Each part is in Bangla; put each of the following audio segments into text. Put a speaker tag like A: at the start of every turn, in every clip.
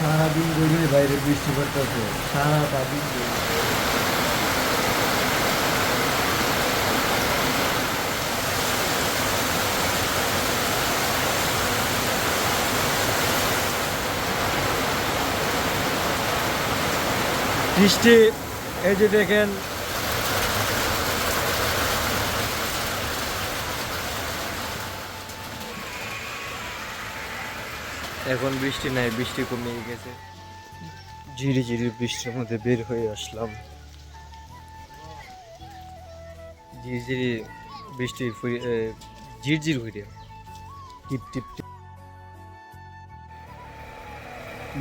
A: সারাদিন গরমের বাইরে বৃষ্টি পড়তেছে সারা দিন। বৃষ্টি এই যে দেখেন এখন বৃষ্টি নাই বৃষ্টি কমে গেছে। ঝিরি ঝিরি বৃষ্টির মধ্যে বের হয়ে আসলাম। ঝিরি ঝিরি বৃষ্টি ঝিরঝির হইরে টিপ টিপ টিপ।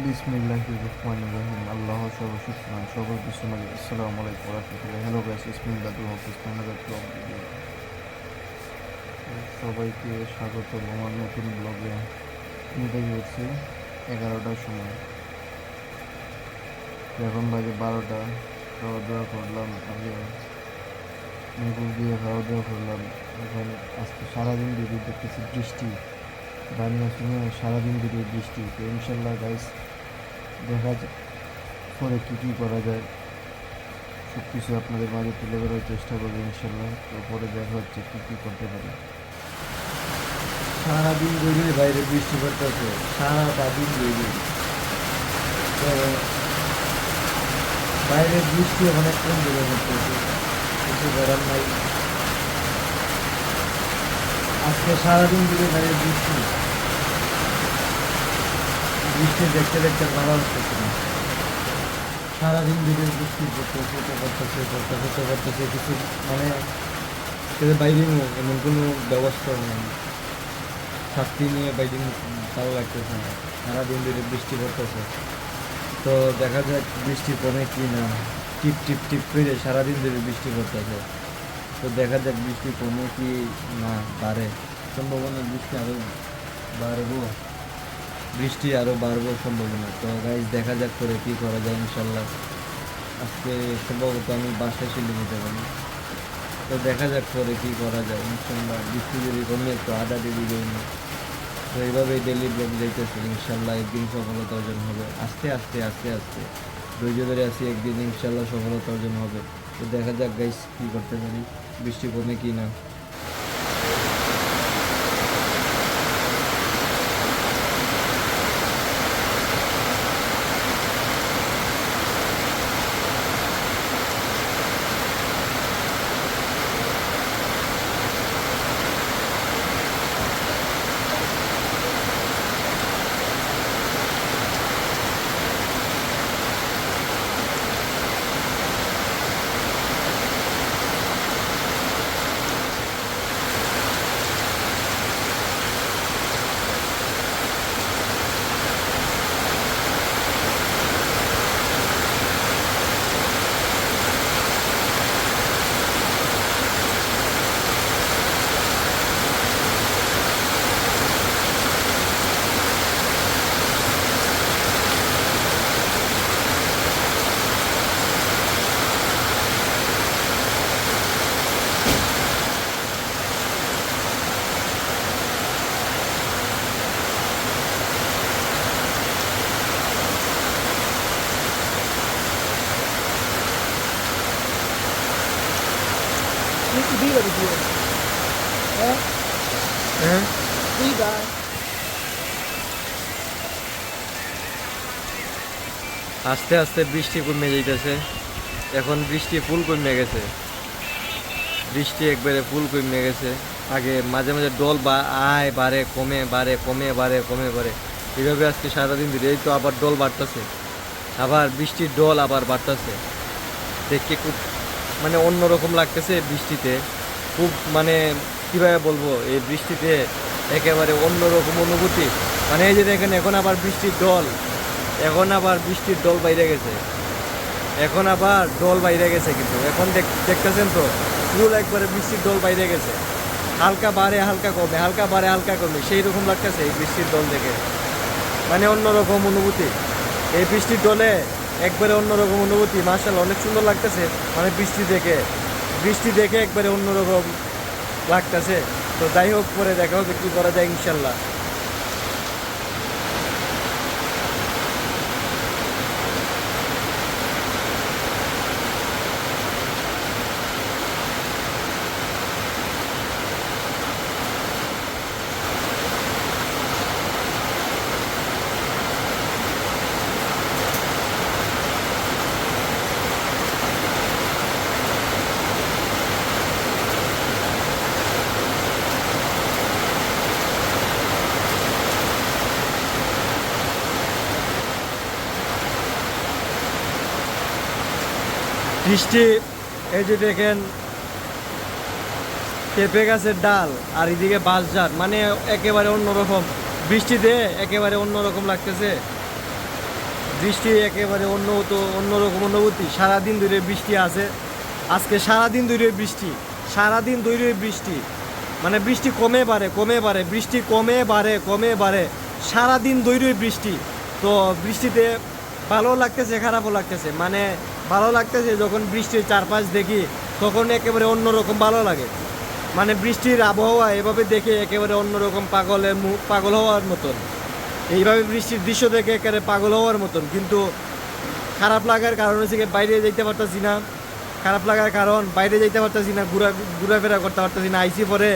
A: বিসমিল্লাহির রহমানির রহিম। আল্লাহ সর্বশক্তিমান সকল বিশ্ব আসসালামু আলাইকুম ওয়া হ্যালো গাইস বিসমিল্লাহ সবাইকে স্বাগত আমার নতুন ব্লগে। নিতে গিয়েছি এগারোটার সময়। এখন বাজে বারোটা, খাওয়া দাওয়া করলাম, আগে মেঘুর দিয়ে খাওয়া দাওয়া করলাম। এখন আজকে সারাদিন ধরে দেখতেছি বৃষ্টি বানিয়ে শুনে সারাদিন ধরে বৃষ্টি। তো ইনশাল্লাহ গাইস দেখা যাক পরে কী কী করা যায়। সব কিছু আপনাদের মাঝে তুলে ধরার চেষ্টা করব ইনশাল্লাহ। তো পরে দেখা হচ্ছে কী কী করতে পারি। সারাদিন গড়িয়ে বাইরে বৃষ্টি পড়তেছে সারাটা দিন গড়িয়ে তো বাইরে বৃষ্টি অনেকক্ষণ ধরে পড়তেছে, কিছু করার নাই। আজকে সারাদিন ধরে বাইরে বৃষ্টি। বৃষ্টি দেখতে দেখতে ভালো লাগতেছে না সারাদিন ধরে বৃষ্টি পড়তেছে তো পড়তেছে পড়তেছে তো পড়তেছে কিছু মানে বাইরে এমন কোনো ব্যবস্থা নেই। ছাত্রী নিয়ে বাইরে ভালো লাগতেছে না। সারাদিন ধরে বৃষ্টি পড়তেছে। তো দেখা যাক বৃষ্টি কমে কি না। টিপ টিপ টিপ করে সারাদিন ধরে বৃষ্টি পড়তেছে। তো দেখা যাক বৃষ্টি কমে কি না বাড়ে। সম্ভাবনা বৃষ্টি আরও বাড়বো। বৃষ্টি আরও বাড়বো সম্ভাবনা। তো গাইজ দেখা যাক করে কী করা যায় ইনশাল্লাহ। আজকে সম্ভবত আমি বাসায় চলে যেতে পারি। তো দেখা যাক পরে কী করা যায়। ইনশাল্লাহ বৃষ্টি যদি কমে তো আধা দেরি না তো এইভাবেই ডেলি ব্লগ যাইতেছে। ইনশাল্লাহ একদিন সফলতা অর্জন হবে। আস্তে আস্তে আস্তে আস্তে। ধৈর্য ধরে আসি একদিন ইনশাল্লাহ সফলতা অর্জন হবে। তো দেখা যাক গাইস কী করতে পারি। বৃষ্টি কমে কি না।
B: Niet te bieden met hier. Hè?
A: হ্যাঁ
B: Wie daar?
A: আস্তে আস্তে বৃষ্টি কমে যাইতেছে। এখন বৃষ্টি ফুল কমে গেছে। বৃষ্টি একবারে ফুল কমে গেছে। আগে মাঝে মাঝে ডল বা আয় বাড়ে কমে বাড়ে কমে বাড়ে কমে বাড়ে। এইভাবে আজকে সারাদিন ধরে এই তো আবার ডল বাড়তেছে। আবার বৃষ্টির ডল আবার বাড়তেছে। দেখে খুব মানে অন্যরকম লাগতেছে বৃষ্টিতে। খুব মানে কীভাবে বলব, এই বৃষ্টিতে একেবারে অন্যরকম অনুভূতি। মানে এই যে দেখেন, এখন আবার বৃষ্টির দল এখন আবার বৃষ্টির দল বাইরে গেছে। এখন আবার দল বাইরে গেছে কিন্তু। এখন দেখ- দেখতেছেন তো ফুল একবারে বৃষ্টির দল বাইরে গেছে। হালকা বাড়ে, হালকা কমে, হালকা বাড়ে, হালকা কমে। সেই রকম লাগতেছে এই বৃষ্টির দল দেখে। মানে অন্যরকম অনুভূতি। এই বৃষ্টির ডলে একবারে অন্যরকম অনুভূতি মার্শাল অনেক সুন্দর লাগতেছে। মানে বৃষ্টি দেখে বৃষ্টি দেখে একবারে অন্যরকম লাগতেছে। তো যাই হোক, পরে দেখা হবে, কী করা যায় ইনশাল্লাহ বৃষ্টি, এই যে দেখেন, পেঁপে গাছের ডাল আর এদিকে বাঁশঝাড় মানে একেবারে অন্যরকম। বৃষ্টিতে একেবারে অন্যরকম লাগতেছে। বৃষ্টি একেবারে অন্য তো অন্যরকম অনুভূতি। সারাদিন ধরে বৃষ্টি আছে। আজকে সারাদিন ধরে বৃষ্টি। সারাদিন ধরে বৃষ্টি। মানে বৃষ্টি কমে বাড়ে কমে বাড়ে। বৃষ্টি কমে বাড়ে কমে বাড়ে। সারাদিন ধরে বৃষ্টি। তো বৃষ্টিতে ভালো লাগতেছে, খারাপও লাগতেছে। মানে ভালো লাগতেছে, যখন বৃষ্টির চারপাশ দেখি, তখন একেবারে অন্যরকম ভালো লাগে। মানে বৃষ্টির আবহাওয়া এভাবে দেখে একেবারে অন্যরকম পাগলের মুখ পাগল হওয়ার মতন। এইভাবে বৃষ্টির দৃশ্য দেখে একেবারে পাগল হওয়ার মতন। কিন্তু খারাপ লাগার কারণ হচ্ছে বাইরে যেতে পারতেছি না। খারাপ লাগার কারণ বাইরে যেতে পারতেছি না, ঘুরা, ঘোরাফেরা করতে পারতেছি না। আইসি পরে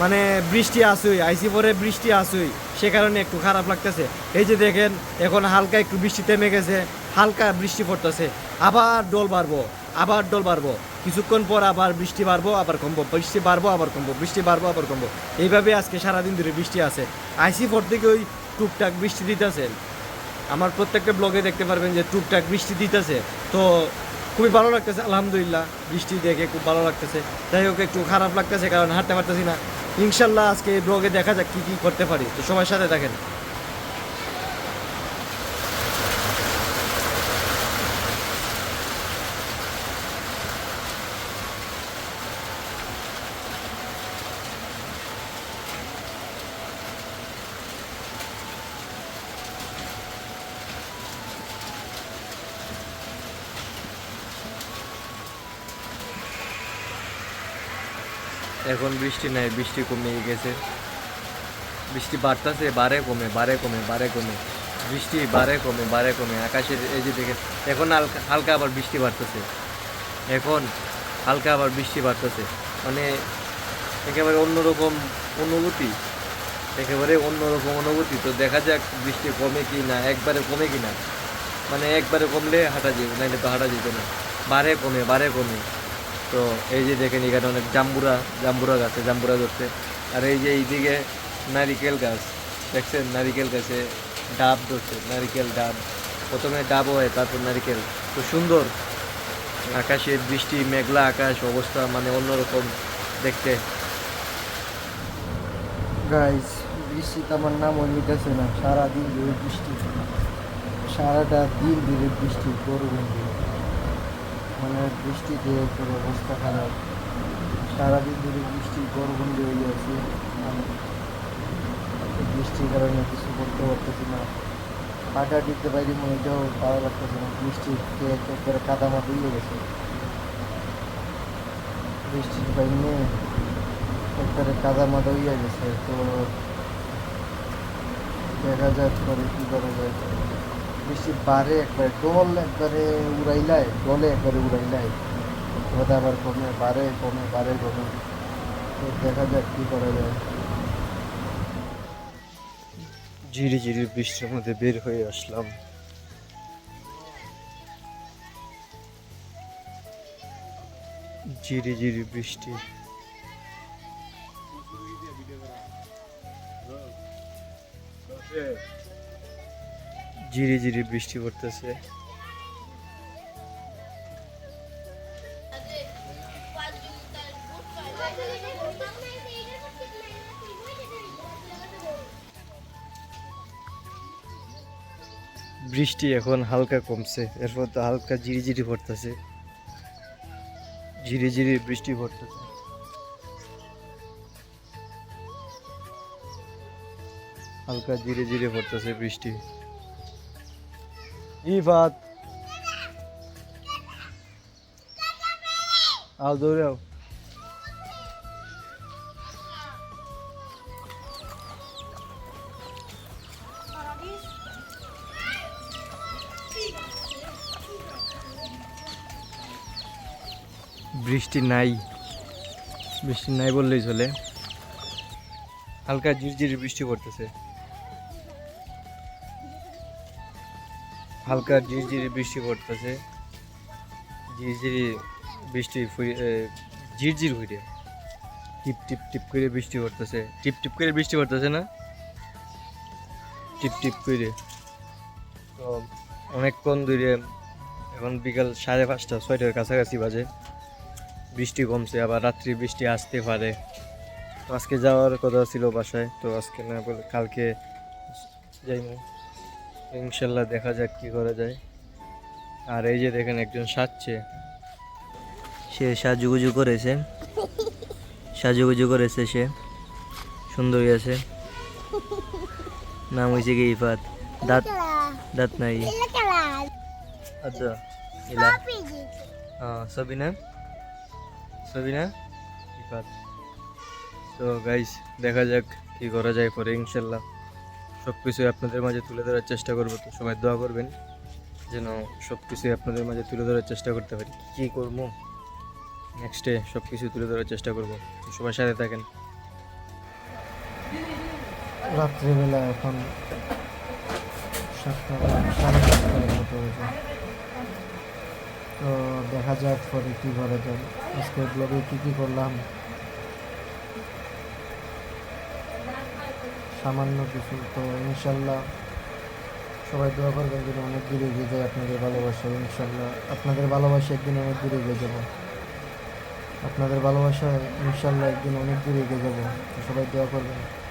A: মানে বৃষ্টি আসুই আইসি পরে বৃষ্টি আসুই সে কারণে একটু খারাপ লাগতেছে। এই যে দেখেন, এখন হালকা একটু বৃষ্টি থেমে গেছে। হালকা বৃষ্টি পড়তেছে। আবার ডোল বাড়বো, আবার ডোল বাড়বো। কিছুক্ষণ পর আবার বৃষ্টি বাড়বো, আবার কমবো। বৃষ্টি বাড়বো, আবার কমবো। বৃষ্টি বাড়বো, আবার কমবো। এইভাবে আজকে সারাদিন ধরে বৃষ্টি আছে। আইসি পর থেকে ওই টুকটাক বৃষ্টি দিতেছে। আমার প্রত্যেকটা ব্লগে দেখতে পারবেন যে টুকটাক বৃষ্টি দিতেছে। তো খুবই ভালো লাগতেছে, আলহামদুলিল্লাহ। বৃষ্টি দেখে খুব ভালো লাগতেছে। যাই হোক, একটু খারাপ লাগতেছে, কারণ হাঁটতে পারতেছি না। ইনশাল্লাহ আজকে ব্লগে দেখা যাক কী কী করতে পারি। তো সবার সাথে দেখেন এখন বৃষ্টি নাই, বৃষ্টি কমে গেছে। বৃষ্টি বাড়তেছে, বারে কমে বারে কমে বারে কমে। বৃষ্টি বারে কমে বারে কমে, আকাশের এই যে দেখে, এখন হালকা হালকা আবার বৃষ্টি বাড়তেছে। এখন হালকা আবার বৃষ্টি বাড়তেছে। মানে একেবারে অন্যরকম অনুভূতি, একেবারে অন্যরকম অনুভূতি। তো দেখা যাক বৃষ্টি কমে কি না, একবারে কমে কি না। মানে একবারে কমলে হাঁটা যাবে নাহলে তো হাঁটা যেত না। বারে কমে বারে কমে। তো এই যে দেখেন এখানে অনেক জাম্বুরা জাম্বুরা গাছে জাম্বুরা ধরছে। আর এই যে এইদিকে নারিকেল গাছ, দেখছেন? নারিকেল গাছে ডাব ধরছে, নারিকেল ডাব। প্রথমে ডাব হয়, তারপর নারিকেল। তো সুন্দর। আকাশের বৃষ্টি, মেঘলা আকাশ, অবস্থা মানে অন্যরকম দেখতে।
B: গাইস বৃষ্টি তো আমার নাম নিতেছে না। সারাদিন ধরে বৃষ্টি। সারাটা দিন ধরে বৃষ্টি করব মানে বৃষ্টিতে তোর অবস্থা খারাপ। সারাদিন ধরে বৃষ্টি গরবন্দি হয়ে আমি বৃষ্টির কারণে কিছু করতে পারতেছি না। হাঁটা দিতে পারি মনেটাও ভালো লাগতেছে না। বৃষ্টিতে একবারে কাদা মাটি হয়ে গেছে। বৃষ্টির বাইনে একবারে কাদা মাদা হইয়া গেছে। তো দেখা যাক পরে কি করা যায়। বৃষ্টি বারে একবারে ডল একবারে উড়াইলায় ডলে একবারে উড়াইলায় ওটা আবার কমে বারে কমে বারে কমে। তো দেখা যাক কি করা যায়।
A: ঝিরি ঝিরি বৃষ্টির মধ্যে বের হয়ে আসলাম। ঝিরি ঝিরি বৃষ্টি। ঝিরি ঝিরি বৃষ্টি পড়তেছে। বৃষ্টি এখন হালকা কমছে, এরপর তো হালকা ঝিরি ঝিরি পড়তেছে। ঝিরি ঝিরি বৃষ্টি পড়তেছে। হালকা ধীরে ধীরে পড়তেছে বৃষ্টি। ইফাত আও দৌড়াও বৃষ্টি নাই। বৃষ্টি নাই বললেই চলে। হালকা ঝিরঝিরি বৃষ্টি পড়তেছে। হালকা ঝিরঝিরি বৃষ্টি পড়তেছে। ঝিরঝিরি বৃষ্টি ঝিরঝির হইরে টিপ টিপ টিপ করে বৃষ্টি পড়তেছে। টিপ টিপ করে বৃষ্টি পড়তেছে না? টিপ টিপ করে। তো অনেকক্ষণ ধরে
C: এখন বিকাল সাড়ে পাঁচটা, ছয়টার কাছাকাছি বাজে। বৃষ্টি কমছে, আবার রাত্রি বৃষ্টি আসতে পারে। তো আজকে যাওয়ার কথা ছিল বাসায়, তো আজকে না বলে কালকে যাইব ইনশাল্লাহ দেখা যাক কি করা যায়। আর এই যে দেখেন একজন সাজছে। সে সাজুগুজু করেছে। সাজুগুজু করেছে সে। সুন্দরী আছে। নাম হয়েছে কি ইফাত? দাঁত দাঁত নাই। আচ্ছা ইলা। সবিনা সবিনা ইফাত। তো গাইস দেখা যাক কি করা যায় পরে ইনশাল্লাহ। সব কিছুই আপনাদের মাঝে তুলে ধরার চেষ্টা করব। তো সবাই দোয়া করবেন যেন সব কিছুই আপনাদের মাঝে তুলে ধরার চেষ্টা করতে পারি। কী করব? নেক্সটে সব কিছু তুলে ধরার চেষ্টা করব। সবার সাথে থাকেন।
A: রাত্রিবেলা এখন সাতটা সাড়ে তো দেখা যাক পরে কী করা যায়। আজকে ব্লগে কী কী করলাম? সামান্য কিছু। তো ইনশাল্লাহ সবাই দোয়া করবেন যেন অনেক দূরে এগিয়ে যায় আপনাদের ভালোবাসা, ইনশাল্লাহ। আপনাদের ভালোবাসা একদিন অনেক দূরে এগিয়ে যাব। আপনাদের ভালোবাসা ইনশাল্লাহ একদিন অনেক দূরে এগিয়ে যাব। সবাই দোয়া করবেন।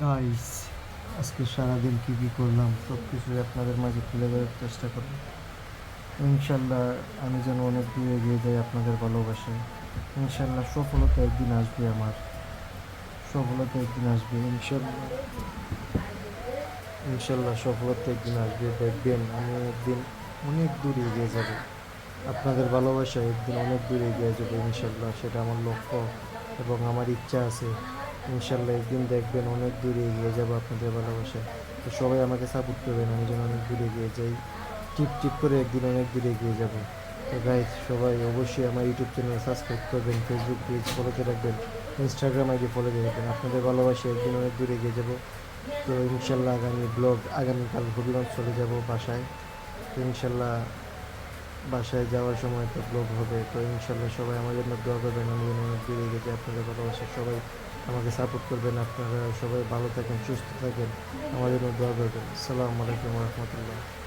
A: গাইস আজকে সারাদিন কী কী করলাম সব কিছুই আপনাদের মাঝে তুলে ধরার চেষ্টা করব। ইনশাল্লাহ আমি যেন অনেক দূরে এগিয়ে যাই আপনাদের ভালোবাসায়। ইনশাল্লাহ সফলতা একদিন আসবে আমার। সফলতা একদিন আসবে ইনশাল্লাহ ইনশাল্লাহ সফলতা একদিন আসবে, দেখবেন আমি একদিন অনেক দূরে এগিয়ে যাব। আপনাদের ভালোবাসায় একদিন অনেক দূরে এগিয়ে যাব ইনশাল্লাহ সেটা আমার লক্ষ্য এবং আমার ইচ্ছা আছে। ইনশাল্লাহ একদিন দেখবেন অনেক দূরে এগিয়ে যাব আপনাদের ভালোবাসায়। তো সবাই আমাকে সাপোর্ট করবেন, আমি যেন অনেক দূরে এগিয়ে যাই। টিপ টিপ করে একদিন অনেক দূরে এগিয়ে যাব। তো গাইজ সবাই অবশ্যই আমার ইউটিউব চ্যানেল সাবস্ক্রাইব করবেন ফেসবুক পেজ ফলোতে রাখবেন ইনস্টাগ্রাম আইডি ফলো দিয়ে রাখবেন। আপনাদের ভালোবাসায় একদিন অনেক দূরে এগিয়ে যাব। তো ইনশাল্লাহ আগামী ব্লগ আগামীকাল হবিগঞ্জ চলে যাব বাসায়। তো ইনশাল্লাহ বাসায় যাওয়ার সময় তো ব্লগ হবে। তো ইনশাল্লাহ সবাই আমার জন্য দোয়া করবেন, আমি যেন অনেক দূরে এগিয়ে যাই আপনাদের ভালোবাসা সবাই আমাকে সাপোর্ট করবেন। আপনারা সবাই ভালো থাকেন, সুস্থ থাকেন। আমাদের দোয়া করবেন। আসসালামু আলাইকুম রহমতুল্লাহ।